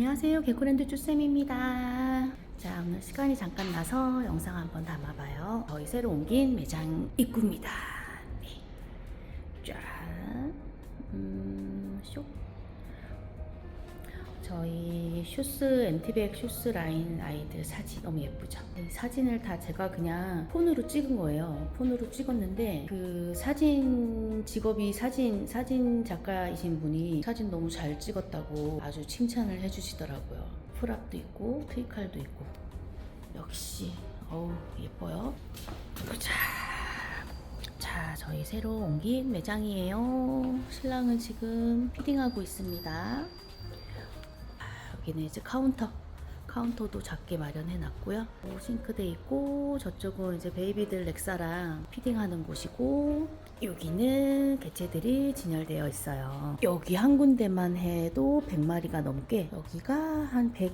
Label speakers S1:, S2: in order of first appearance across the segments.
S1: 안녕하세요. 개코랜드 쭈쌤입니다. 자, 오늘 시간이 잠깐 나서 영상 한번 담아봐요. 저희 새로 옮긴 매장 입구입니다. 네. 짠. 음, 쇽. 저희 슈스, MT백 슈스 라인 아이들 사진 너무 예쁘죠? 이 사진을 다 제가 그냥 폰으로 찍은 거예요. 폰으로 찍었는데 그 사진 직업이 사진 사진 작가이신 분이 사진 너무 잘 찍었다고 아주 칭찬을 해주시더라고요. 프랍도 있고 트위칼도 있고 역시 어우 예뻐요. 보자. 자, 저희 새로 옮긴 매장이에요. 신랑은 지금 피딩하고 있습니다. 여기는 이제 카운터 카운터도 작게 마련해 놨고요. 어, 싱크대 있고 저쪽은 이제 베이비들 렉사랑 피딩하는 곳이고 여기는 개체들이 진열되어 있어요. 여기 한 군데만 해도 100마리가 넘게 여기가 한 100,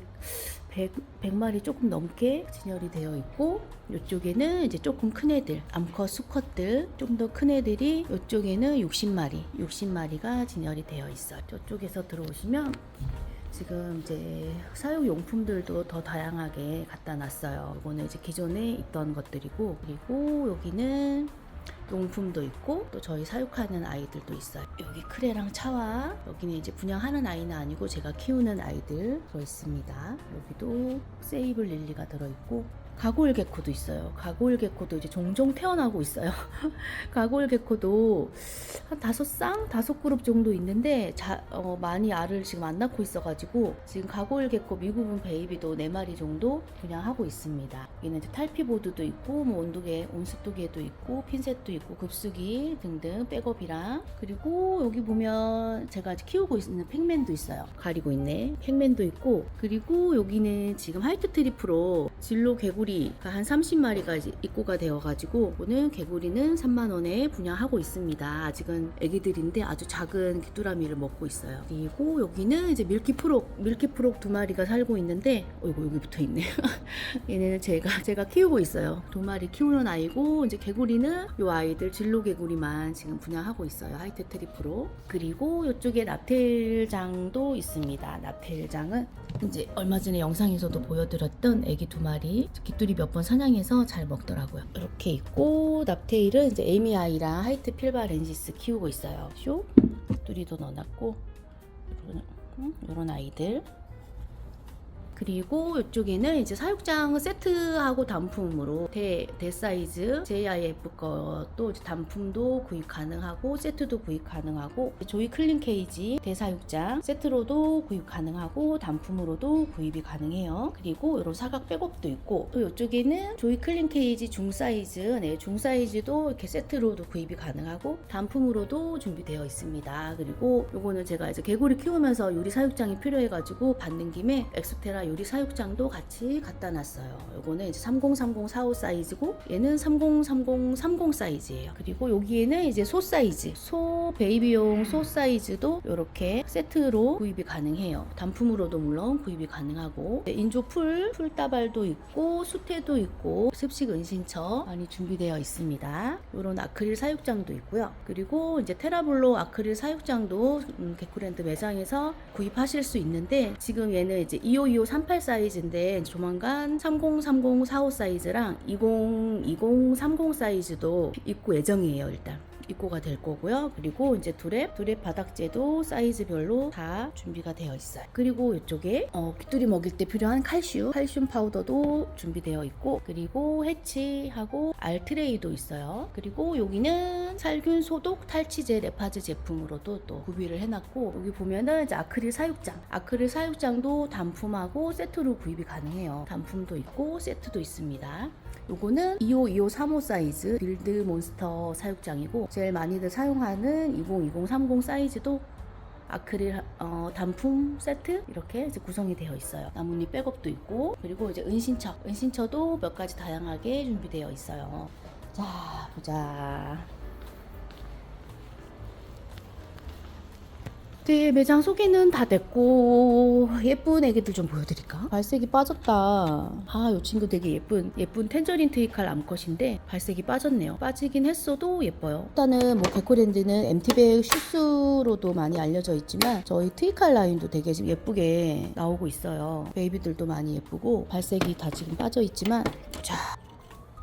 S1: 100, 100 마리 조금 넘게 진열이 되어 있고 이쪽에는 이제 조금 큰 애들 암컷 수컷들 좀 더 큰 애들이 이쪽에는 60마리 60마리가 진열이 되어 있어요. 저쪽에서 들어오시면 지금 이제 사육용품들도 더 다양하게 갖다 놨어요. 이거는 이제 기존에 있던 것들이고, 그리고 여기는 용품도 있고, 또 저희 사육하는 아이들도 있어요. 여기 크레랑 차와, 여기는 이제 분양하는 아이는 아니고 제가 키우는 아이들 들어 있습니다. 여기도 세이블 릴리가 들어있고, 가골 개코도 있어요. 가골 개코도 이제 종종 태어나고 있어요. 가골 개코도 한 다섯 쌍, 다섯 그룹 정도 있는데 자, 어, 많이 알을 지금 안 낳고 있어가지고 지금 가골 개코 미국은 베이비도 네 마리 정도 분양하고 있습니다. 여기는 이제 탈피보드도 있고 뭐 온도계, 온습도계도 있고 핀셋도 있고 급수기 등등 백업이랑 그리고 여기 보면 제가 키우고 있는 팩맨도 있어요. 가리고 있네. 팩맨도 있고 그리고 여기는 지금 화이트 트리 프로 진로 개구리 가 한 30마리가 이제 입고가 되어가지고 오늘 개구리는 3만 원에 분양하고 있습니다. 아직은 애기들인데 아주 작은 귀뚜라미를 먹고 있어요. 그리고 여기는 이제 밀키프록, 밀키프록 두 마리가 살고 있는데, 어이구 여기 붙어 있네. 얘네는 제가 제가 키우고 있어요. 두 마리 키우는 아이고 이제 개구리는 요 아이들 진로 개구리만 지금 분양하고 있어요. 하이트 트리프로. 그리고 이쪽에 나텔장도 있습니다. 나텔장은 이제 얼마 전에 영상에서도 보여드렸던 애기 두 마리 깃들이 몇번 사냥해서 잘 먹더라고요. 이렇게 있고 납테일은 이제 에미아이랑 하이트 필바 렌지스 키우고 있어요. 쇼 깃들이도 넣어놨고 음, 이런 아이들 그리고 이쪽에는 이제 사육장 세트하고 단품으로 대, 대 사이즈 JIF 것도 단품도 구입 가능하고 세트도 구입 가능하고 조이 클린 케이지 대사육장 세트로도 구입 가능하고 단품으로도 구입이 가능해요. 그리고 이런 사각 백업도 있고 또 이쪽에는 조이 클린 케이지 중 사이즈 네, 중 사이즈도 이렇게 세트로도 구입이 가능하고 단품으로도 준비되어 있습니다. 그리고 요거는 제가 이제 개구리 키우면서 요리 사육장이 필요해가지고 받는 김에 엑스테라 요리 사육장도 같이 갖다 놨어요. 요거는 이제 303045 사이즈고 얘는 303030 사이즈예요. 그리고 여기에는 이제 소 사이즈, 소 베이비용 소 사이즈도 이렇게 세트로 구입이 가능해요. 단품으로도 물론 구입이 가능하고 네, 인조 풀, 풀다발도 있고 수태도 있고 습식 은신처 많이 준비되어 있습니다. 이런 아크릴 사육장도 있고요. 그리고 이제 테라블로 아크릴 사육장도 음, 개쿠랜드 매장에서 구입하실 수 있는데 지금 얘는 이제 2525 38 사이즈인데 조만간 3030 45 사이즈랑 2020 30 사이즈도 입고 예정이에요 일단. 입고가 될 거고요. 그리고 이제 두랩, 두랩 바닥재도 사이즈별로 다 준비가 되어 있어요. 그리고 이쪽에 어, 귀뚜리 먹일 때 필요한 칼슘, 칼슘 파우더도 준비되어 있고, 그리고 해치하고 알트레이도 있어요. 그리고 여기는 살균 소독 탈취제 레파즈 제품으로도 또 구비를 해놨고, 여기 보면은 이제 아크릴 사육장, 아크릴 사육장도 단품하고 세트로 구입이 가능해요. 단품도 있고 세트도 있습니다. 요거는 25, 25, 35 사이즈 빌드 몬스터 사육장이고 제일 많이들 사용하는 20, 20, 30 사이즈도 아크릴 어, 단품 세트 이렇게 이제 구성이 되어 있어요. 나뭇잎 백업도 있고 그리고 이제 은신처, 은신처도 몇 가지 다양하게 준비되어 있어요. 자 보자. 네, 매장 소개는 다 됐고 예쁜 애기들 좀 보여드릴까? 발색이 빠졌다. 아, 이 친구 되게 예쁜 예쁜 텐저린 트위칼 암컷인데 발색이 빠졌네요. 빠지긴 했어도 예뻐요. 일단은 뭐 개코랜드는 MT백 슈스로도 많이 알려져 있지만 저희 트위칼 라인도 되게 지금 예쁘게 나오고 있어요. 베이비들도 많이 예쁘고 발색이 다 지금 빠져 있지만 자,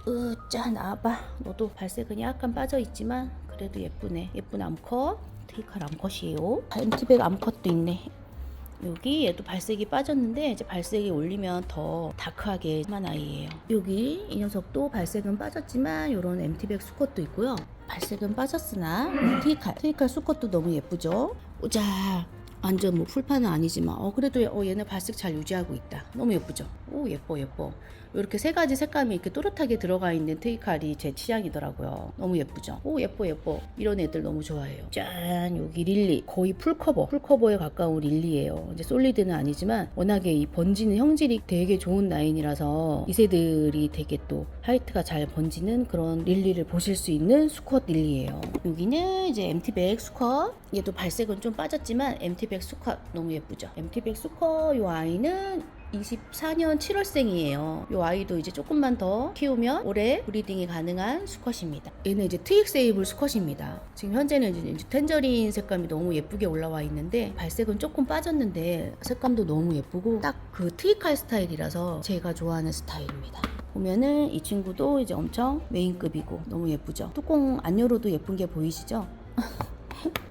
S1: 으짜 나와봐. 너도 발색은 약간 빠져 있지만 그래도 예쁘네. 예쁜 암컷. 트위칼 암컷이에요. MT백 암컷도 있네. 여기 얘도 발색이 빠졌는데 이제 발색이 올리면 더 다크하게 한 아이예요. 여기 이 녀석도 발색은 빠졌지만 이런 MT백 수컷도 있고요. 발색은 빠졌으나 트위칼 트위칼 수컷도 너무 예쁘죠. 오자 완전 뭐 풀판은 아니지만 어 그래도 어 얘는 발색 잘 유지하고 있다. 너무 예쁘죠. 오 예뻐 예뻐. 이렇게 세 가지 색감이 이렇게 또렷하게 들어가 있는 트위칼이 제 취향이더라고요. 너무 예쁘죠? 오, 예뻐, 예뻐. 이런 애들 너무 좋아해요. 짠! 여기 릴리. 거의 풀커버. 풀커버에 가까운 릴리예요. 이제 솔리드는 아니지만 워낙에 이 번지는 형질이 되게 좋은 라인이라서 이 새들이 되게 또 하이트가 잘 번지는 그런 릴리를 보실 수 있는 수컷 릴리예요. 여기는 이제 MT백 수컷. 얘도 발색은 좀 빠졌지만 MT백 수컷 너무 예쁘죠? MT백 수컷 요 아이는 24년 7월생이에요. 이 아이도 이제 조금만 더 키우면 올해 브리딩이 가능한 수컷입니다. 얘는 이제 트윅세이블 수컷입니다. 지금 현재는 이제, 텐저린 색감이 너무 예쁘게 올라와 있는데 발색은 조금 빠졌는데 색감도 너무 예쁘고 딱 그 트윅칼 스타일이라서 제가 좋아하는 스타일입니다. 보면은 이 친구도 이제 엄청 메인급이고 너무 예쁘죠. 뚜껑 안 열어도 예쁜 게 보이시죠?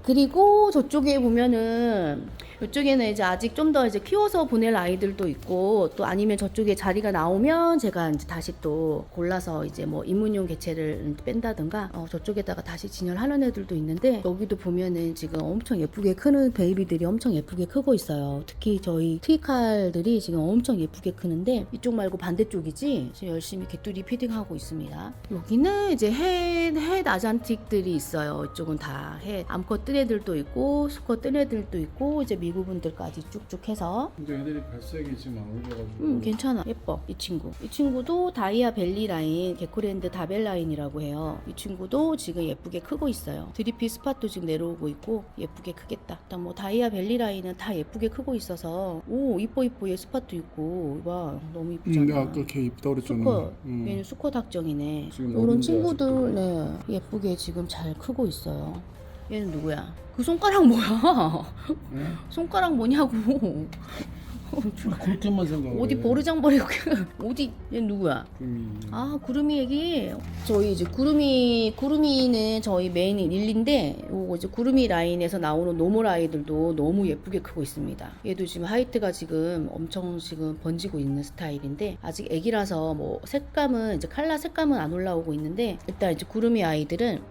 S1: 그리고 저쪽에 보면은 이쪽에는 이제 아직 좀 더 이제 키워서 보낼 아이들도 있고 또 아니면 저쪽에 자리가 나오면 제가 이제 다시 또 골라서 이제 뭐 입문용 개체를 뺀다든가 어, 저쪽에다가 다시 진열하는 애들도 있는데 여기도 보면은 지금 엄청 예쁘게 크는 베이비들이 엄청 예쁘게 크고 있어요. 특히 저희 트위칼들이 지금 엄청 예쁘게 크는데 이쪽 말고 반대쪽이지 지금 열심히 개뚜리 피딩하고 있습니다. 여기는 이제 해, 해 아잔틱들이 있어요. 이쪽은 다해 암컷 뜬 애들도 있고 수컷 뜬 애들도 있고 이제 미 구분들까지 쭉쭉 해서.
S2: 근데 애들이 발색이 지금 안 올려가지고.
S1: 음 괜찮아. 예뻐 이 친구. 이 친구도 다이아 벨리 라인 개코랜드 다벨 라인이라고 해요. 이 친구도 지금 예쁘게 크고 있어요. 드리피 스팟도 지금 내려오고 있고 예쁘게 크겠다. 일단 뭐 다이아 벨리 라인은 다 예쁘게 크고 있어서. 오 이뻐 이뻐. 얘 스팟도 있고. 와 너무
S2: 음,
S1: 이쁘잖아.
S2: 내가 아까 걔 이쁘다 그랬잖아.
S1: 수컷.
S2: 음.
S1: 얘는 수컷 학정이네. 이런 친구들. 네 예쁘게 지금 잘 크고 있어요 얘는 누구야 그 손가락 뭐야
S2: 응?
S1: 손가락 뭐냐고
S2: 그렇게만 생각해
S1: 어디 버르장 버리고 어디 얘 누구야?
S2: 음.
S1: 아 구름이 얘기 저희 이제 구름이 구름이는 저희 메인 릴리인데 요거 이제 구름이 라인에서 나오는 노멀 아이들도 너무 예쁘게 크고 있습니다. 얘도 지금 하이트가 지금 엄청 지금 번지고 있는 스타일인데 아직 애기라서 뭐 색감은 이제 칼라 색감은 안 올라오고 있는데 일단 이제 구름이 아이들은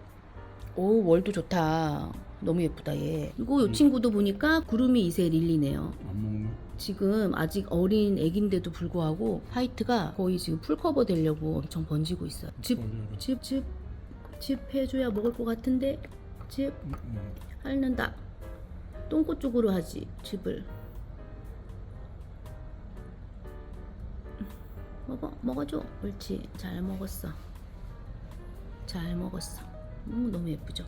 S1: 오 월도 좋다. 너무 예쁘다 얘. 그리고 이 친구도 보니까 구름이 이세 릴리네요.
S2: 안 먹네
S1: 지금 아직 어린 애기인데도 불구하고 화이트가 거의 지금 풀커버 되려고 엄청 번지고 있어요. 집,
S2: 올려라.
S1: 집, 집, 집 해줘야 먹을 것 같은데 집
S2: 음, 음.
S1: 핥는다. 똥꼬 쪽으로 하지 집을. 먹어, 먹어줘. 옳지. 잘 먹었어. 잘 먹었어. 음, 너무 예쁘죠.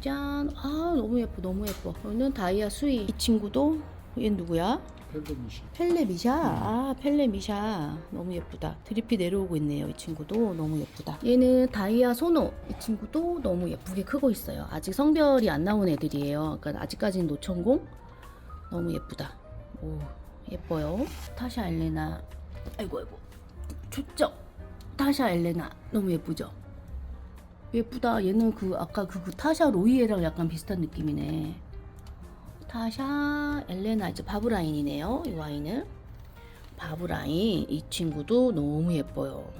S1: 짠. 아 너무 예뻐, 너무 예뻐. 여기는 다이아 수이. 이 친구도 얘 누구야?
S2: 펠더미시
S1: 펠레미샤? 아 펠레미샤. 너무 예쁘다. 드리피 내려오고 있네요 이 친구도. 너무 예쁘다. 얘는 다이아 소노 이 친구도 너무 예쁘게 크고 있어요. 아직 성별이 안 나온 애들이에요. 그러니까 아직까지는 노천공? 너무 예쁘다. 오 예뻐요. 타샤 엘레나. 아이고 아이고. 좋죠 타샤 엘레나. 너무 예쁘죠 예쁘다 얘는 그 아까 그, 그 타샤 로이에랑 약간 비슷한 느낌이네 타샤 엘레나 이제 바브라인이네요. 이 와인은 바브라인 이 친구도 너무 예뻐요.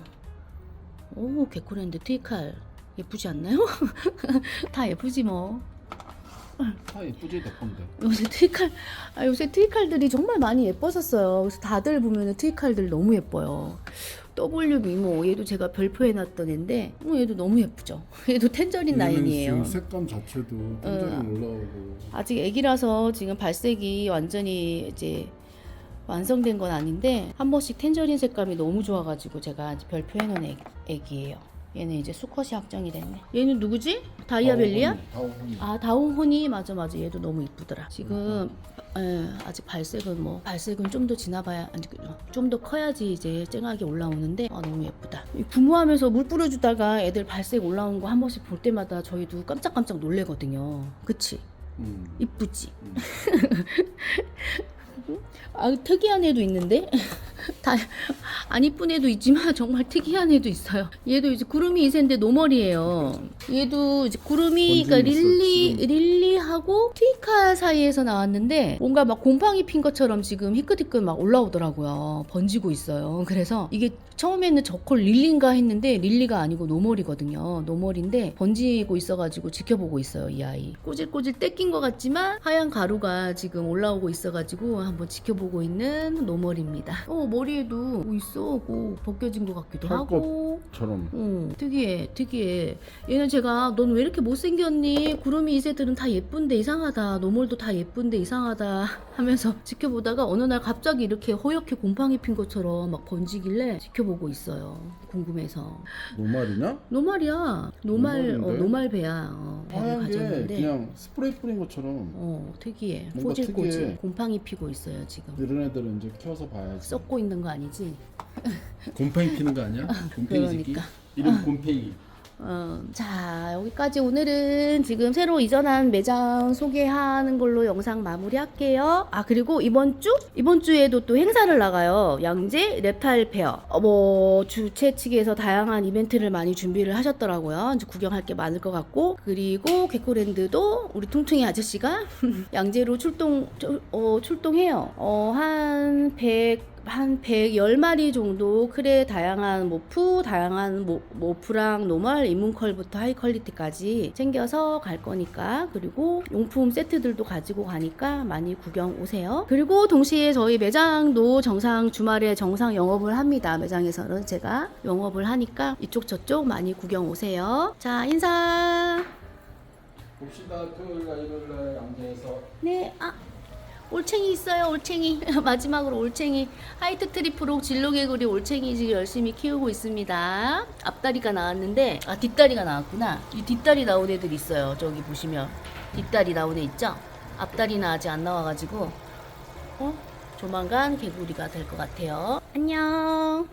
S1: 오 개코랜드 트위칼 예쁘지 않나요? 다 예쁘지 뭐.
S2: 다 예쁘지 내 건데
S1: 요새 트위칼 아 요새 트위칼들이 정말 많이 예뻐졌어요. 그래서 다들 보면은 트위칼들 너무 예뻐요. W 미모 얘도 제가 별표해 놨던 애인데 어, 얘도 너무 예쁘죠. 얘도 텐저린 라인이에요.
S2: 색감 자체도 텐저린 올라오고
S1: 아직 애기라서 지금 발색이 완전히 이제 완성된 건 아닌데 한 번씩 텐저린 색감이 너무 좋아가지고 제가 이제 별표해 놓은 애, 애기예요. 얘는 이제 수컷이 확정이 됐네. 얘는 누구지? 다이아벨리야? 아 다운혼이 맞아 맞아 얘도 너무 이쁘더라 지금 예, 아직 발색은 뭐 발색은 좀 더 지나봐야 아니 좀 더 커야지 이제 쨍하게 올라오는데 아 너무 예쁘다 이 부모하면서 물 뿌려주다가 애들 발색 올라오는 거한 번씩 볼 때마다 저희도 깜짝깜짝 놀래거든요 그치
S2: 음.
S1: 이쁘지
S2: 음.
S1: 아 특이한 애도 있는데 다 안 이쁜 애도 있지만 정말 특이한 애도 있어요. 얘도 이제 구름이 2세인데 노멀이에요. 얘도 이제 구름이 그러니까 릴리
S2: 지금.
S1: 릴리하고 트위카 사이에서 나왔는데 뭔가 막 곰팡이 핀 것처럼 지금 희끗희끗 막 올라오더라고요. 번지고 있어요. 그래서 이게 처음에는 저콜 릴리인가 했는데 릴리가 아니고 노멀이거든요. 노멀인데 번지고 있어가지고 지켜보고 있어요 이 아이. 꼬질꼬질 떼낀 것 같지만 하얀 가루가 지금 올라오고 있어가지고 한번 지켜보고 있는 노멀입니다. 어 머리에도 뭐 있어, 뭐 벗겨진 것 같기도
S2: 털
S1: 하고.
S2: 처럼.
S1: 응, 특이해, 특이해. 얘는 제가 넌 왜 이렇게 못생겼니? 구름이 이새들은 다 예쁜데 이상하다. 노멀도 다 예쁜데 이상하다 하면서 지켜보다가 어느 날 갑자기 이렇게 허옇게 곰팡이 핀 것처럼 막 번지길래 지켜보고 있어요. 궁금해서.
S2: 노말이냐?
S1: 노말이야. 노말, 어,
S2: 노말인데?
S1: 노말배야. 어, 배를
S2: 하얀 게
S1: 가졌는데.
S2: 그냥 스프레이 뿌린 것처럼.
S1: 어, 특이해.
S2: 뭔가
S1: 꼬질꼬질.
S2: 특이해.
S1: 곰팡이 피고 있어요, 지금.
S2: 이런 애들은 이제 키워서 봐야지.
S1: 썩고 있는 거 아니지?
S2: 곰팡이 피는 거 아니야? 곰팡이 새끼.
S1: 그러니까.
S2: 이름 곰팡이.
S1: 어, 자, 여기까지 오늘은 지금 새로 이전한 매장 소개하는 걸로 영상 마무리할게요. 아, 그리고 이번 주? 이번 주에도 또 행사를 나가요. 양재 랩타일 페어. 어, 뭐, 주최 측에서 다양한 이벤트를 많이 준비를 하셨더라고요. 이제 구경할 게 많을 것 같고. 그리고 개코랜드도 우리 퉁퉁이 아저씨가 양재로 출동, 출- 어, 출동해요. 어, 한 100, 한 110마리 정도 크레 다양한 모프, 다양한 모, 모프랑 노멀, 인문컬부터 하이 퀄리티까지 챙겨서 갈 거니까 그리고 용품 세트들도 가지고 가니까 많이 구경 오세요. 그리고 동시에 저희 매장도 정상 주말에 정상 영업을 합니다. 매장에서는 제가 영업을 하니까 이쪽 저쪽 많이 구경 오세요. 자, 인사.
S2: 봅시다. 토요일 날 일요일 날 양재에서
S1: 네, 아 올챙이 있어요, 올챙이. 마지막으로 올챙이. 하이트 트리프로 진로개구리 올챙이 지금 열심히 키우고 있습니다. 앞다리가 나왔는데, 아, 뒷다리가 나왔구나. 이 뒷다리 나온 애들 있어요. 저기 보시면. 뒷다리 나온 애 있죠? 앞다리는 아직 안 나와가지고, 어? 조만간 개구리가 될 것 같아요. 안녕.